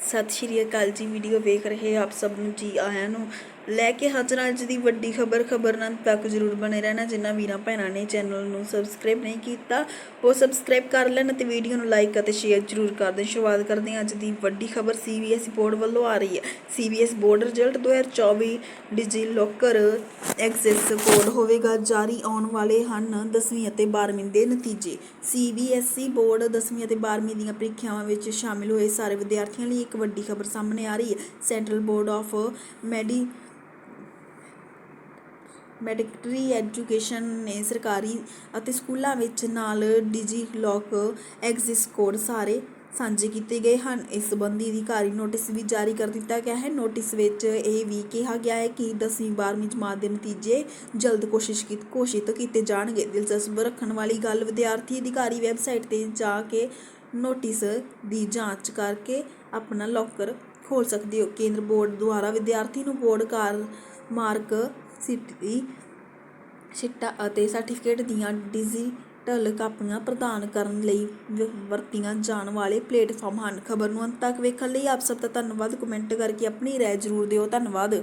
ਸਤਿ ਸ਼੍ਰੀ ਅਕਾਲ ਜੀ ਵੀਡੀਓ ਵੇਖ ਰਹੇ ਆਪ ਸਭ ਨੂੰ ਜੀ ਆਇਆਂ ਨੂੰ। ਲੈ ਕੇ ਹਾਜ਼ਰ ਅੱਜ ਦੀ ਵੱਡੀ ਖਬਰ ਖਬਰ ਨਾਲ ਤੱਕ ਜਰੂਰ ਬਣੇ ਰਹਿਣਾ। ਜਿਨ੍ਹਾਂ ਵੀਰਾਂ ਭੈਣਾਂ ਨੇ ਚੈਨਲ ਨੂੰ ਸਬਸਕ੍ਰਾਈਬ ਨਹੀਂ ਕੀਤਾ, ਉਹ ਸਬਸਕ੍ਰਾਈਬ ਕਰ ਲੈਣ ਅਤੇ ਵੀਡੀਓ ਨੂੰ ਲਾਈਕ ਅਤੇ ਸ਼ੇਅਰ ਜਰੂਰ ਕਰ ਦੇਣ। ਸ਼ੁਰੂਆਤ ਕਰਦੇ ਹਾਂ ਅੱਜ ਦੀ ਵੱਡੀ ਖਬਰ ਸੀਬੀਐਸਈ ਬੋਰਡ ਵੱਲੋਂ ਆ ਰਹੀ ਹੈ। CBS board result 2024 DigiLocker access code ਹੋਵੇਗਾ। ਜਾਰੀ ਆਉਣ ਵਾਲੇ ਹਨ 10ਵੀਂ ਅਤੇ 12ਵੀਂ ਦੇ ਨਤੀਜੇ। ਸੀਬੀਐਸਈ ਬੋਰਡ 10ਵੀਂ ਅਤੇ 12ਵੀਂ ਦੀਆਂ ਪ੍ਰੀਖਿਆਵਾਂ ਵਿੱਚ ਸ਼ਾਮਿਲ ਹੋਏ ਸਾਰੇ ਵਿਦਿਆਰਥੀਆਂ ਲਈ ਇੱਕ ਵੱਡੀ ਖਬਰ ਸਾਹਮਣੇ ਆ ਰਹੀ ਹੈ। ਸੈਂਟਰਲ ਬੋਰਡ ਆਫ ਮੈਡੀ ਮੈਡੀਕਟਰੀ ਐਜੂਕੇਸ਼ਨ ਨੇ ਸਰਕਾਰੀ ਅਤੇ ਸਕੂਲਾਂ ਵਿੱਚ ਨਾਲ ਡਿਜੀਲੋਕ ਐਗਜ਼ਿਸ ਕੋਡ ਸਾਰੇ ਸਾਂਝੇ ਕੀਤੇ ਗਏ ਹਨ। ਇਸ ਸੰਬੰਧੀ ਅਧਿਕਾਰੀ ਨੋਟਿਸ ਵੀ ਜਾਰੀ ਕਰ ਦਿੱਤਾ ਗਿਆ ਹੈ। ਨੋਟਿਸ ਵਿੱਚ ਇਹ ਵੀ ਕਿਹਾ ਗਿਆ ਹੈ ਕਿ 10ਵੀਂ 12ਵੀਂ ਜਮਾਤ ਦੇ ਨਤੀਜੇ ਜਲਦ ਕੋਸ਼ਿਸ਼ ਕੀ ਘੋਸ਼ਿਤ ਕੀਤੇ ਜਾਣਗੇ। ਦਿਲਚਸਪ ਰੱਖਣ ਵਾਲੀ ਗੱਲ, ਵਿਦਿਆਰਥੀ ਅਧਿਕਾਰੀ ਵੈਬਸਾਈਟ ਤੇ ਜਾ ਕੇ ਨੋਟਿਸ ਦੀ ਜਾਂਚ ਕਰਕੇ ਆਪਣਾ ਲੋਕਰ ਖੋਲ ਸਕਦੇ ਹੋ। ਕੇਂਦਰ ਬੋਰਡ ਦੁਆਰਾ ਵਿਦਿਆਰਥੀ ਨੂੰ ਬੋਰਡ ਕਾਰ ਮਾਰਕ ਸਿਟੀ ਸਿੱਟਾ ਅਤੇ ਸਰਟੀਫਿਕੇਟ ਦੀਆਂ ਡਿਜੀਟਲ ਕਾਪੀਆਂ ਪ੍ਰਦਾਨ ਕਰਨ ਲਈ ਵਰਤੀਆਂ ਜਾਣ ਵਾਲੇ ਪਲੇਟਫਾਰਮ ਹਨ। ਖਬਰ ਨੂੰ ਅੰਤ ਤੱਕ ਵੇਖਣ ਲਈ ਆਪ ਸਭ ਦਾ ਧੰਨਵਾਦ। ਕਮੈਂਟ ਕਰਕੇ ਆਪਣੀ ਰਾਏ ਜ਼ਰੂਰ ਦਿਓ। ਧੰਨਵਾਦ।